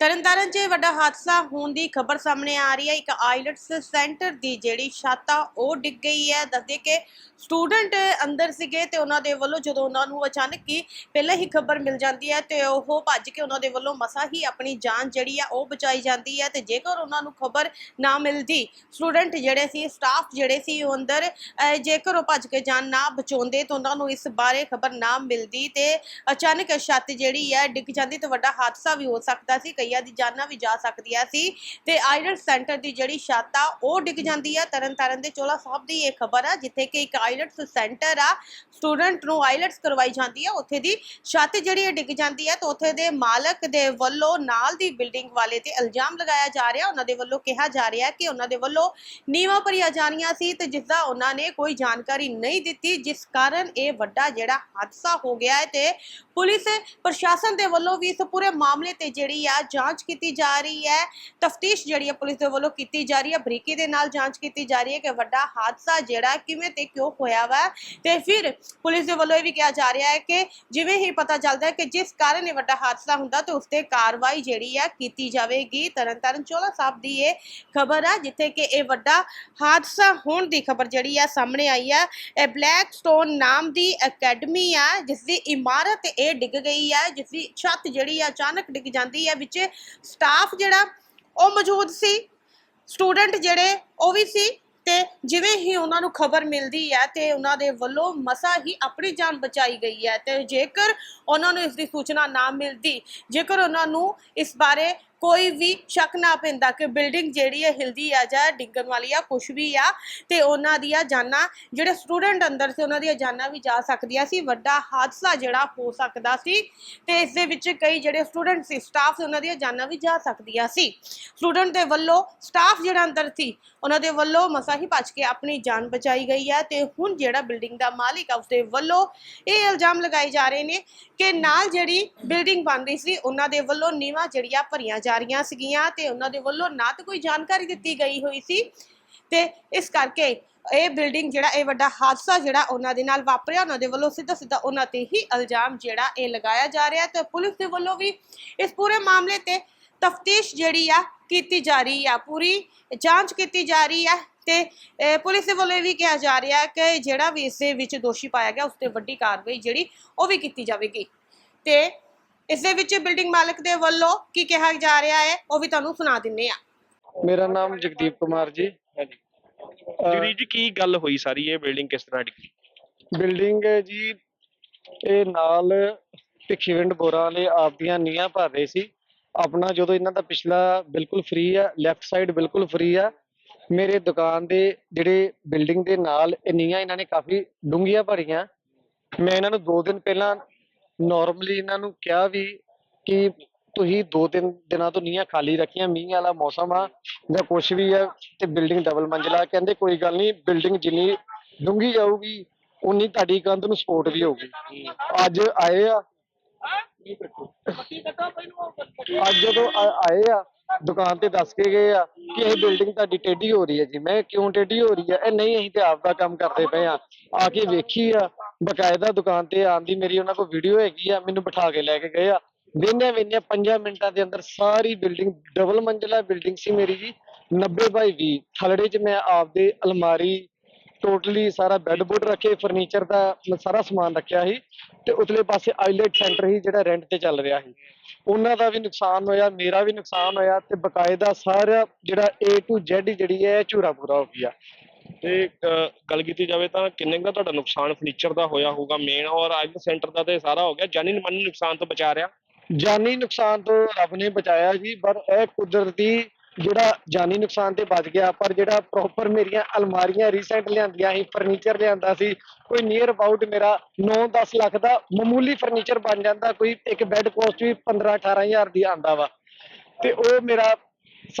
ਤਰਨਤਾਰਨ 'ਚ ਵੱਡਾ ਹਾਦਸਾ ਹੋਣ ਦੀ ਖਬਰ ਸਾਹਮਣੇ ਆ ਰਹੀ ਹੈ। ਇੱਕ ਆਈਲਟਸ ਸੈਂਟਰ ਦੀ ਜਿਹੜੀ ਛੱਤ ਆ, ਉਹ ਡਿੱਗ ਗਈ ਹੈ। ਦੱਸਦੇ ਕਿ ਸਟੂਡੈਂਟ ਅੰਦਰ ਸੀਗੇ ਤੇ ਉਹਨਾਂ ਦੇ ਵੱਲੋਂ ਜਦੋਂ ਉਹਨਾਂ ਨੂੰ ਅਚਾਨਕ ਹੀ ਪਹਿਲਾਂ ਹੀ ਖਬਰ ਮਿਲ ਜਾਂਦੀ ਹੈ ਤੇ ਉਹ ਭੱਜ ਕੇ ਉਹਨਾਂ ਦੇ ਵੱਲੋਂ ਮਸਾ ਹੀ ਆਪਣੀ ਜਾਨ ਜਿਹੜੀ ਆ, ਉਹ ਬਚਾਈ ਜਾਂਦੀ ਹੈ ਤੇ ਜੇਕਰ ਉਹਨਾਂ ਨੂੰ ਖਬਰ ਨਾ ਮਿਲਦੀ, ਸਟੂਡੈਂਟ ਜਿਹੜੇ ਸੀ, ਸਟਾਫ ਜਿਹੜੇ ਸੀ ਉਹ ਅੰਦਰ ਜੇਕਰ ਉਹ ਭੱਜ ਕੇ ਜਾਨ ਨਾ ਬਚਾਉਂਦੇ ਤਾਂ ਉਹਨਾਂ ਨੂੰ ਇਸ ਬਾਰੇ ਖਬਰ ਨਾ ਮਿਲਦੀ ਤੇ ਅਚਾਨਕ ਛੱਤ ਜਿਹੜੀ ਹੈ ਡਿੱਗ ਜਾਂਦੀ ਤੇ ਵੱਡਾ ਹਾਦਸਾ ਵੀ ਹੋ ਸਕਦਾ ਸੀ। ਕਈ ਕਈਆਂ ਦੀ ਜਾਨਾਂ ਵੀ ਜਾ ਸਕਦੀਆਂ ਸੀ ਤੇ ਆਈਲਟਸ ਸੈਂਟਰ ਦੀ ਜਿਹੜੀ ਛੱਤ ਆ, ਉਹ ਡਿੱਗ ਜਾਂਦੀ ਹੈ ਤਰਨਤਾਰਨ ਦੇ ਚੋਲਾ ਸਾਹਿਬ ਦੀ ਇਹ ਖਬਰ ਆ, ਜਿੱਥੇ ਕਿ ਇੱਕ ਆਈਲਟਸ ਸੈਂਟਰ ਆ, ਸਟੂਡੈਂਟ ਨੂੰ ਆਈਲਟਸ ਕਰਵਾਈ ਜਾਂਦੀ ਹੈ ਉੱਥੇ ਦੀ ਛੱਤ ਜਿਹੜੀ ਹੈ ਡਿੱਗ ਜਾਂਦੀ ਹੈ ਤਾਂ ਉੱਥੇ ਦੇ ਮਾਲਕ ਦੇ ਵੱਲੋਂ ਨਾਲ ਦੀ ਬਿਲਡਿੰਗ ਵਾਲੇ ਤੇ ਇਲਜ਼ਾਮ ਲਗਾਇਆ ਜਾ ਰਿਹਾ। ਉਹਨਾਂ ਦੇ ਵੱਲੋਂ ਕਿਹਾ ਜਾ ਰਿਹਾ ਕਿ ਉਹਨਾਂ ਦੇ ਵੱਲੋਂ ਨੀਵਾਂ ਭਰੀਆਂ ਜਾਣੀਆਂ ਸੀ ਤੇ ਜਿਸ ਦਾ ਉਹਨਾਂ ਨੇ ਕੋਈ ਜਾਣਕਾਰੀ ਨਹੀਂ ਦਿੱਤੀ, ਜਿਸ ਕਾਰਨ ਇਹ ਵੱਡਾ ਜਿਹੜਾ ਹਾਦਸਾ ਹੋ ਗਿਆ ਹੈ ਤੇ ਪੁਲਿਸ, ਪ੍ਰਸ਼ਾਸਨ ਦੇ ਵੱਲੋਂ ਵੀ ਇਸ ਪੂਰੇ ਮਾਮਲੇ ਤੇ ਜਿਹੜੀ ਆ ਜਾਂਚ ਕੀਤੀ ਜਾ ਰਹੀ ਹੈ। ਤਫਤੀਸ਼ ਜਿਹੜੀ ਹੈ ਪੁਲਿਸ ਦੇ ਵੱਲੋਂ ਕੀਤੀ ਜਾ ਰਹੀ ਹੈ। ਬਰੀਕੀ ਦੇ ਨਾਲ ਜਾਂਚ ਕੀਤੀ ਜਾ ਰਹੀ ਹੈ ਕਿ ਵੱਡਾ ਹਾਦਸਾ ਜਿਹੜਾ ਕਿਵੇਂ ਤੇ ਕਿਉਂ ਹੋਇਆ ਵਾ। ਤੇ ਫਿਰ ਪੁਲਿਸ ਦੇ ਵੱਲੋਂ ਇਹ ਵੀ ਕਿਹਾ ਜਾ ਰਿਹਾ ਹੈ ਕਿ ਜਿਵੇਂ ਹੀ ਪਤਾ ਚੱਲਦਾ ਹੈ ਕਿ ਜਿਸ ਕਾਰਨ ਇਹ ਵੱਡਾ ਹਾਦਸਾ ਹੁੰਦਾ ਤੇ ਉਸ ਤੇ ਕਾਰਵਾਈ ਜਿਹੜੀ ਹੈ ਕੀਤੀ ਜਾਵੇਗੀ। ਤਰਨਤਾਰਨ ਚੋਲਾ ਸਾਹਿਬ ਦੀ ਇਹ ਖਬਰ ਆ, ਜਿੱਥੇ ਕਿ ਇਹ ਵੱਡਾ ਹਾਦਸਾ ਹੋਣ ਦੀ ਖਬਰ ਜਿਹੜੀ ਆ ਸਾਹਮਣੇ ਆਈ ਆ ਇਹ ਬਲੈਕ ਸਟੋਨ ਨਾਮ ਦੀ ਅਕੈਡਮੀ ਆ ਜਿਸ ਦੀ ਇਮਾਰਤ ਇਹ ਡਿੱਗ ਗਈ ਆ ਜਿਸ ਦੀ ਛੱਤ ਜਿਹੜੀ ਆ ਅਚਾਨਕ ਡਿੱਗ ਜਾਂਦੀ ਹੈ ਵਿੱਚ ਸਟਾਫ ਜਿਹੜਾ ਉਹ ਮੌਜੂਦ ਸੀ, ਸਟੂਡੈਂਟ ਜਿਹੜੇ ਉਹ ਵੀ ਸੀ ਤੇ ਜਿਵੇਂ ਹੀ ਉਹਨਾਂ ਨੂੰ ਖਬਰ ਮਿਲਦੀ ਹੈ ਤੇ ਉਹਨਾਂ ਦੇ ਵੱਲੋਂ ਮਸਾ ਹੀ ਆਪਣੀ ਜਾਨ ਬਚਾਈ ਗਈ ਹੈ ਤੇ ਜੇਕਰ ਉਹਨਾਂ ਨੂੰ ਇਸ ਦੀ ਸੂਚਨਾ ਨਾ ਮਿਲਦੀ, ਜੇਕਰ ਉਹਨਾਂ ਨੂੰ ਇਸ ਬਾਰੇ ਕੋਈ ਵੀ ਸ਼ੱਕ ਨਾ ਪੈਂਦਾ ਕਿ ਬਿਲਡਿੰਗ ਜਿਹੜੀ ਹੈ ਹਿਲਦੀ ਆ ਜਾਂ ਡਿੱਗਣ ਵਾਲੀ ਆ ਕੁਝ ਵੀ ਆ, ਤੇ ਉਹਨਾਂ ਦੀਆਂ ਜਾਨਾਂ, ਜਿਹੜੇ ਸਟੂਡੈਂਟ ਅੰਦਰ ਸੀ, ਉਹਨਾਂ ਦੀਆਂ ਜਾਨਾਂ ਵੀ ਜਾ ਸਕਦੀਆਂ ਸੀ। ਵੱਡਾ ਹਾਦਸਾ ਜਿਹੜਾ ਹੋ ਸਕਦਾ ਸੀ ਤੇ ਇਸ ਦੇ ਵਿੱਚ ਕਈ ਜਿਹੜੇ ਸਟੂਡੈਂਟ ਸੀ, ਸਟਾਫ ਸੀ, ਉਹਨਾਂ ਦੀਆਂ ਜਾਨਾਂ ਵੀ ਜਾ ਸਕਦੀਆਂ ਸੀ। ਸਟੂਡੈਂਟ ਦੇ ਵੱਲੋਂ ਸਟਾਫ ਜਿਹੜਾ ਅੰਦਰ ਸੀ, ਉਹਨਾਂ ਦੇ ਵੱਲੋਂ ਮਸਾ ਹੀ ਭੱਜ ਕੇ ਆਪਣੀ ਜਾਨ ਬਚਾਈ ਗਈ ਹੈ ਤੇ ਹੁਣ ਜਿਹੜਾ ਬਿਲਡਿੰਗ ਦਾ ਮਾਲਿਕ ਆ, ਉਸਦੇ ਵੱਲੋਂ ਇਹ ਇਲਜ਼ਾਮ ਲਗਾਏ ਜਾ ਰਹੇ ਨੇ ਕਿ ਨਾਲ ਜਿਹੜੀ ਬਿਲਡਿੰਗ ਬਣ ਰਹੀ ਸੀ, ਉਹਨਾਂ ਦੇ ਵੱਲੋਂ ਨੀਵਾਂ ਜਿਹੜੀਆਂ ਭਰੀਆਂ ਜਾ ਰਹੀਆਂ ਸੀਗੀਆਂ ਤੇ ਉਹਨਾਂ ਦੇ ਵੱਲੋਂ ਨਾ ਤਾਂ ਕੋਈ ਜਾਣਕਾਰੀ ਦਿੱਤੀ ਗਈ ਹੋਈ ਸੀ ਤੇ ਇਸ ਕਰਕੇ ਇਹ ਬਿਲਡਿੰਗ ਜਿਹੜਾ ਇਹ ਵੱਡਾ ਹਾਦਸਾ ਜਿਹੜਾ ਉਹਨਾਂ ਦੇ ਨਾਲ ਵਾਪਰਿਆ, ਉਹਨਾਂ ਦੇ ਵੱਲੋਂ ਸਿੱਧਾ ਸਿੱਧਾ ਉਹਨਾਂ ਤੇ ਹੀ ਇਲਜ਼ਾਮ ਜਿਹੜਾ ਇਹ ਲਗਾਇਆ ਜਾ ਰਿਹਾ ਤੇ ਪੁਲਿਸ ਦੇ ਵੱਲੋਂ ਵੀ ਇਸ ਪੂਰੇ ਮਾਮਲੇ ਤੇ ਤਫਤੀਸ਼ ਜਿਹੜੀ ਆ ਕੀਤੀ ਜਾ ਰਹੀ ਆ, ਪੂਰੀ ਜਾਂਚ ਕੀਤੀ ਜਾ ਰਹੀ ਆ ਤੇ ਪੁਲਿਸ ਦੇ ਵੱਲੋਂ ਇਹ ਵੀ ਕਿਹਾ ਜਾ ਰਿਹਾ ਕਿ ਜਿਹੜਾ ਵੀ ਇਸ ਦੇ ਵਿੱਚ ਦੋਸ਼ੀ ਪਾਇਆ ਗਿਆ, ਉਸ ਤੇ ਵੱਡੀ ਕਾਰਵਾਈ ਜਿਹੜੀ ਉਹ ਵੀ ਕੀਤੀ ਜਾਵੇਗੀ ਤੇ ਇਸ ਦੇ ਵਿੱਚ ਬਿਲਡਿੰਗ ਮਾਲਕ ਦੇ ਵੱਲੋਂ ਕੀ ਕਿਹਾ ਜਾ ਰਿਹਾ ਹੈ ਉਹ ਵੀ ਤੁਹਾਨੂੰ ਸੁਣਾ ਦਿੰਨੇ ਆ ਮੇਰਾ ਨਾਮ ਜਗਦੀਪ ਕੁਮਾਰ ਜੀ। ਜਗਦੀਪ ਜੀ ਕੀ ਗੱਲ ਹੋਈ ਸਾਰੀ ਇਹ ਬਿਲਡਿੰਗ ਕਿਸ ਤਰ੍ਹਾਂ ਡਿੱਗੀ? ਬਿਲਡਿੰਗ ਹੈ ਜੀ ਇਹ ਨਾਲ ਭਿੱਖੀਵਿੰਡ ਬੋਰਾ ਵਾਲੇ ਆਪਦੀਆਂ ਨੀਹਾਂ ਭਰ ਰਹੇ ਸੀ। ਆਪਣਾ ਜਦੋਂ ਇਹਨਾਂ ਦਾ ਪਿਛਲਾ ਬਿਲਕੁਲ ਫ੍ਰੀ ਆ ਲੈਫਟ ਸਾਈਡ ਬਿਲਕੁਲ ਫ੍ਰੀ ਆ ਮੇਰੇ ਦੁਕਾਨ ਦੇ ਜਿਹੜੇ ਬਿਲਡਿੰਗ ਦੇ ਨਾਲ ਇਹ ਨੀਹਾਂ ਇਹਨਾਂ ਨੇ ਕਾਫੀ ਡੂੰਘੀਆਂ ਭਰੀਆਂ। ਮੈਂ ਇਹਨਾਂ ਨੂੰ 2 ਦਿਨ ਪਹਿਲਾਂ ਨਾਰਮਲੀ ਇਹਨਾਂ ਨੂੰ ਕਿਹਾ ਵੀ ਕਿ ਤੁਸੀਂ ਦੋ ਤਿੰਨ ਦਿਨਾਂ ਤੋਂ ਨੀਹਾਂ ਖਾਲੀ ਰੱਖੀਆਂ, ਮੀਂਹ ਵਾਲਾ ਮੌਸਮ ਆ ਜਾਂ ਕੁਛ ਵੀ ਆ ਤੇ ਬਿਲਡਿੰਗ ਡਬਲ ਮੰਜ਼ਲਾ ਕਹਿੰਦੇ ਕੋਈ ਗੱਲ ਨਹੀਂ ਬਿਲਡਿੰਗ ਜਿੰਨੀ ਡੂੰਘੀ ਜਾਊਗੀ ਉਨੀ ਤੁਹਾਡੀ ਕੰਧ ਨੂੰ ਸਪੋਰਟ ਵੀ ਹੋਊਗੀ। ਅੱਜ ਆਏ ਆ। ਅੱਜ ਜਦੋਂ ਆਏ ਆ, ਦੁਕਾਨ ਤੇ ਦੱਸ ਕੇ ਗਏ ਆ ਕਿ ਇਹ ਬਿਲਡਿੰਗ ਤੁਹਾਡੀ ਟੇਢੀ ਹੋ ਰਹੀ ਹੈ ਜੀ। ਮੈਂ ਕਿਉਂ ਟੇਢੀ ਹੋ ਰਹੀ ਹੈ? ਇਹ ਨਹੀਂ, ਅਸੀਂ ਤੇ ਆਪ ਦਾ ਕੰਮ ਕਰਦੇ ਪਏ ਆ। ਆ ਕੇ ਵੇਖੀ ਆ। ਬਕਾਇਦਾ ਦੁਕਾਨ ਤੇ ਆਉਣ ਦੀ ਮੇਰੀ ਉਹਨਾਂ ਕੋਲ ਵੀਡੀਓ ਹੈਗੀ ਆ, ਮੈਨੂੰ ਬਿਠਾ ਕੇ ਲੈ ਕੇ ਗਏ ਆ। ਵੇਨੇ ਵੇਨੇ 5 ਮਿੰਟਾਂ ਦੇ ਅੰਦਰ ਸਾਰੀ ਬਿਲਡਿੰਗ ਡਬਲ ਮੰਜ਼ਲਾ ਬਿਲਡਿੰਗ ਸੀ ਮੇਰੀ ਜੀ 90 ਬਾਈ 20 ਥਲੜੇ 'ਚ ਮੈਂ ਆਪਦੇ ਅਲਮਾਰੀ ਟੋਟਲੀ ਸਾਰਾ ਬੈੱਡ ਬੁੱਡ ਰੱਖੇ ਫਰਨੀਚਰ ਦਾ ਸਾਰਾ ਸਮਾਨ ਰੱਖਿਆ ਸੀ ਤੇ ਉਤਲੇ ਪਾਸੇ ਆਈਲੈਟ ਸੈਂਟਰ ਸੀ ਜਿਹੜਾ ਰੈਂਟ ਤੇ ਚੱਲ ਰਿਹਾ ਸੀ। ਉਹਨਾਂ ਦਾ ਵੀ ਨੁਕਸਾਨ ਹੋਇਆ, ਮੇਰਾ ਵੀ ਨੁਕਸਾਨ ਹੋਇਆ ਤੇ ਬਕਾਇਦਾ ਸਾਰਾ ਜਿਹੜਾ A to Z ਜਿਹੜੀ ਹੈ ਝੂਰਾ ਪੂਰਾ ਹੋ ਗਿਆ। ਤੇ ਅਹ, ਗੱਲ ਕੀਤੀ ਜਾਵੇ ਤਾਂ ਕਿੰਨੇ ਕੁ ਦਾ ਤੁਹਾਡਾ ਨੁਕਸਾਨ ਫਰਨੀਚਰ ਦਾ ਹੋਇਆ ਹੋਊਗਾ ਮੇਨ ਔਰ ਅੱਜ ਸੈਂਟਰ ਦਾ ਤੇ ਸਾਰਾ ਹੋ ਗਿਆ ਜਾਨੀ ਮਾਨੀ ਨੁਕਸਾਨ ਤੋਂ ਬਚਾ ਰਿਹਾ? ਜਾਨੀ ਨੁਕਸਾਨ ਤੋਂ ਰੱਬ ਨੇ ਬਚਾਇਆ ਜੀ ਪਰ ਇਹ ਕੁਦਰਤੀ ਜਿਹੜਾ ਜਾਨੀ ਨੁਕਸਾਨ ਤੇ ਬਚ ਗਿਆ ਪਰ ਜਿਹੜਾ ਪ੍ਰੋਪਰ ਮੇਰੀਆਂ ਅਲਮਾਰੀਆਂ ਰੀਸੈਂਟ ਲਿਆਂਦੀਆਂ ਸੀ ਫਰਨੀਚਰ ਲਿਆਂਦਾ ਸੀ ਕੋਈ ਨੀਅਰ ਅਬਾਊਟ ਮੇਰਾ 9-10 ਲੱਖ ਦਾ ਮਾਮੂਲੀ ਫਰਨੀਚਰ ਬਣ ਜਾਂਦਾ ਕੋਈ ਇੱਕ ਬੈੱਡ ਕੋਸਟ ਵੀ 15-18 ਹਜ਼ਾਰ ਦੀ ਆਂਦਾ ਵਾ। ਤੇ ਉਹ ਮੇਰਾ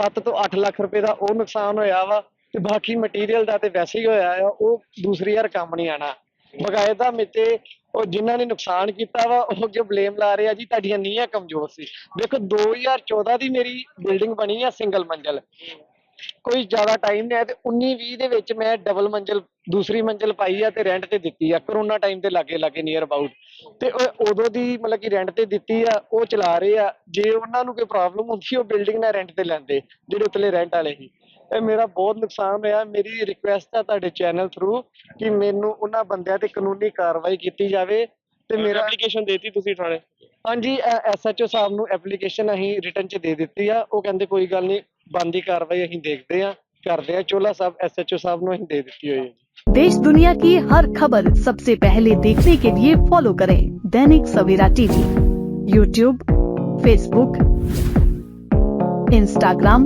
7 ਤੋਂ 8 ਲੱਖ ਰੁਪਏ ਦਾ ਉਹ ਨੁਕਸਾਨ ਹੋਇਆ ਵਾ। ਤੇ ਬਾਕੀ ਮਟੀਰੀਅਲ ਦਾ ਤੇ ਵੈਸੇ ਹੀ ਹੋਇਆ ਆ, ਉਹ ਦੂਸਰੀ ਯਾਰ ਕੰਮ ਨਹੀਂ ਆਣਾ ਬਕਾਇਦਾ ਮਿੱਤੇ ਉਹ ਜਿਨ੍ਹਾਂ ਨੇ ਨੁਕਸਾਨ ਕੀਤਾ ਵਾ, ਉਹ ਅੱਗੇ ਬਲੇਮ ਲਾ ਰਹੇ ਆ ਜੀ, ਤੁਹਾਡੀਆਂ ਨੀਹਾਂ ਕਮਜ਼ੋਰ ਸੀ। ਦੇਖੋ 2014 ਦੀ ਮੇਰੀ ਬਿਲਡਿੰਗ ਬਣੀ ਆ ਸਿੰਗਲ ਮੰਜ਼ਲ। ਕੋਈ ਜ਼ਿਆਦਾ ਟਾਈਮ ਨਹੀਂ ਹੈ ਤੇ 19 20 ਦੇ ਵਿੱਚ ਮੈਂ ਡਬਲ ਮੰਜ਼ਿਲ, ਦੂਸਰੀ ਮੰਜ਼ਿਲ ਪਾਈ ਆ ਤੇ ਰੈਂਟ ਤੇ ਦਿੱਤੀ ਆ, ਕਰੋਨਾ ਟਾਈਮ ਤੇ ਲਾਗੇ ਲਾਗੇ ਨੀਅਰ ਅਬਾਊਟ ਤੇ ਉਦੋਂ ਦੀ ਮਤਲਬ ਕਿ ਰੈਂਟ ਤੇ ਦਿੱਤੀ ਆ, ਉਹ ਚਲਾ ਰਹੇ ਆ। ਜੇ ਉਹਨਾਂ ਨੂੰ ਕੋਈ ਪ੍ਰੋਬਲਮ ਹੁੰਦੀ, ਉਹ ਬਿਲਡਿੰਗ ਨਾਲ ਰੈਂਟ ਤੇ ਲੈਂਦੇ, ਜਿਹੜੇ ਉਤਲੇ ਰੈਂਟ ਵਾਲੇ ਸੀ। ਇਹ ਮੇਰਾ ਬਹੁਤ ਨੁਕਸਾਨ ਹੋਇਆ ਮੇਰੀ ਰਿਕੁਐਸਟ ਆ ਤੁਹਾਡੇ ਚੈਨਲ ਥਰੂ ਕਿ ਮੈਨੂੰ ਉਹਨਾਂ ਬੰਦਿਆਂ ਤੇ ਕਾਨੂੰਨੀ ਕਾਰਵਾਈ ਕੀਤੀ ਜਾਵੇ ਤੇ ਮੇਰਾ ਐਪਲੀਕੇਸ਼ਨ ਦੇਤੀ ਤੁਸੀਂ ਥਾਣੇ ਹਾਂਜੀ ਐਸਐਚਓ ਸਾਹਿਬ ਨੂੰ ਐਪਲੀਕੇਸ਼ਨ ਅਸੀਂ ਰਿਟਰਨ ਚ ਦੇ ਦਿੱਤੀ ਆ ਉਹ ਕਹਿੰਦੇ ਕੋਈ ਗੱਲ ਨਹੀਂ ਬੰਦੀ ਕਾਰਵਾਈ ਅਸੀਂ ਦੇਖਦੇ ਆ ਕਰਦੇ ਆ ਚੋਲਾ ਸਾਹਿਬ ਐਸਐਚਓ ਸਾਹਿਬ ਨੂੰ ਅਸੀਂ ਦੇ ਦਿੱਤੀ ਹੋਈ ਹੈ ਜੀ देश दुनिया की हर खबर सबसे पहले देखने के लिए फॉलो करें Dainik Savera TV YouTube Facebook Instagram